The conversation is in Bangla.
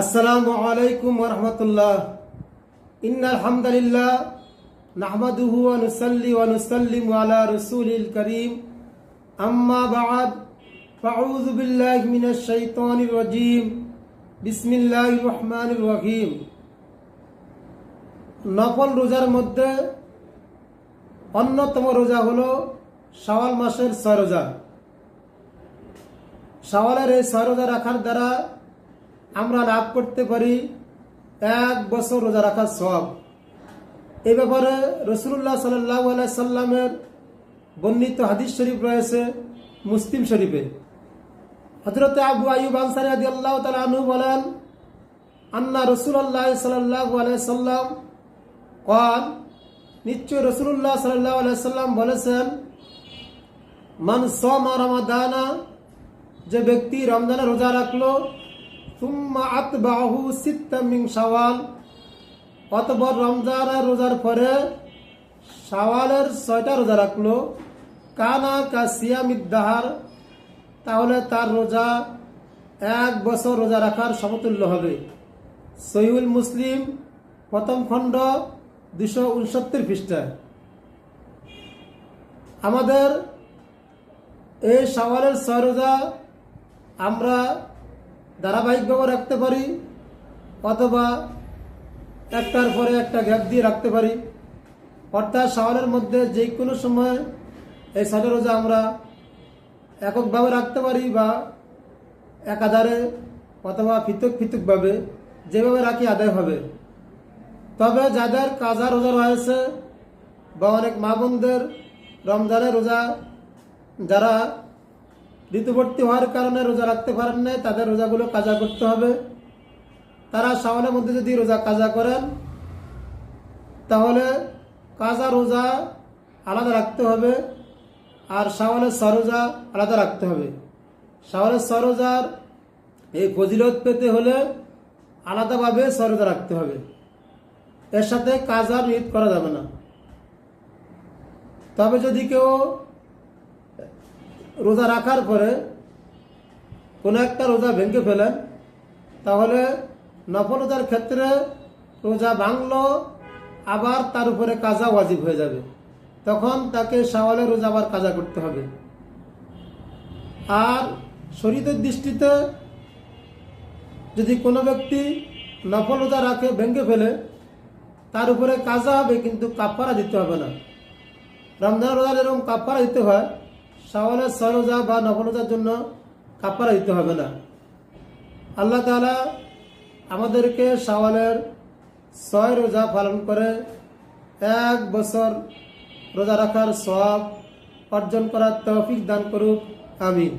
আসসালামু আলাইকুম রহমতুল্লাহ। ইন্নাল হামদুলিল্লাহ নাহমাদুহু ওয়া নুসাল্লি ওয়া নুসাল্লিমু আলা রাসূলিল কারীম। আম্মা বা'দ, ফাউযু বিল্লাহি মিনাশ শাইতানির রাজীম। বিসমিল্লাহির রহমানির রহিম। নফল রোজার মধ্যে অন্যতম রোজা হলো শাওয়াল মাসের ছয় রোজা। শাওয়ালের এই ছয় রোজা রাখার দ্বারা আমরা লাভ করতে পারি এক বছর রোজা রাখার সব এ ব্যাপারে রসুল্লাহ সাল্লাহ সাল্লামের বর্ণিত হাদিস শরীফ রয়েছে মুসলিম শরীফে। হজরত আবু আয়ুব আনসারি আদি আল্লাহ তালু বলেন, আন্না রসুল্লাহ সাল্লাহ সাল্লাম কন নিশ্চয় রসুল্লাহ সাল্লাহ সাল্লাম বলেছেন, মান সমা রমাদানা, যে ব্যক্তি রমজানে রোজা রাখল সুম্মা আতবাহু সিত্তা মিন শাওয়াল অতপর রমজানের রোজার পরে শাওয়ালের ছয়টা রোজা রাখল। কানা কা সিয়ামিদ্দাহার তাহলে তার রোজা এক বছর রোজা রাখার সমতুল্য হবে। সহিউল মুসলিম, প্রথম খণ্ড দুশো উনসত্তর পৃষ্ঠায় আমাদের এই শাওয়ালের ছয় রোজা আমরা ধারাবাহিকভাবে রাখতে পারি, অথবা একটার পরে একটা গ্যাপ দিয়ে রাখতে পারি। অর্থাৎ শাওয়ালের মধ্যে যে কোনো সময় এই ছয়টা রোজা আমরা এককভাবে রাখতে পারি বা একাধারে অথবা পৃথক পৃথকভাবে যেভাবে রাখি আদায় হবে। তবে যাদের কাজা রোজা রয়েছে বা অনেক মা বোনদের রমজানের রোজা, যারা ঋতুবর্তী হওয়ার কারণে রোজা রাখতে পারেন নাই, তাদের রোজাগুলো কাজা করতে হবে। তারা শাওয়ালের মধ্যে যদি রোজা কাজা করেন, তাহলে কাজা, রোজা আলাদা রাখতে হবে আর শাওয়ালের সরোজা আলাদা রাখতে হবে। শাওয়ালের সরোজার এই ফজিলত পেতে হলে আলাদাভাবে সরোজা রাখতে হবে। এর সাথে কাজা নিয়ত করা যাবে না। তবে যদি কেউ রোজা রাখার পরে কোনো একটা রোজা ভেঙে ফেলেন, তাহলে নফল রোজার ক্ষেত্রে রোজা ভাঙলো, আবার তার উপরে কাজা ওয়াজিব হয়ে যাবে। তখন তাকে শাওয়ালে রোজা আবার কাজা করতে হবে। আর শরীরের দৃষ্টিতে যদি কোনো ব্যক্তি নফল রোজা রাখে, ভেঙে ফেলে, তার উপরে কাজা হবে, কিন্তু কাপড়া দিতে হবে না। রমজান রোজার এরকম কাপড়া দিতে হয় শাওয়ালের সরোজা বা নবনতার জন্য কাপড় দিতে হবে না। আল্লাহ তালা আমাদেরকে সাওয়ালের ছয় রোজা পালন করে এক বছর রোজা রাখার সব অর্জন করার তৌফিক দান করুক, আমিন।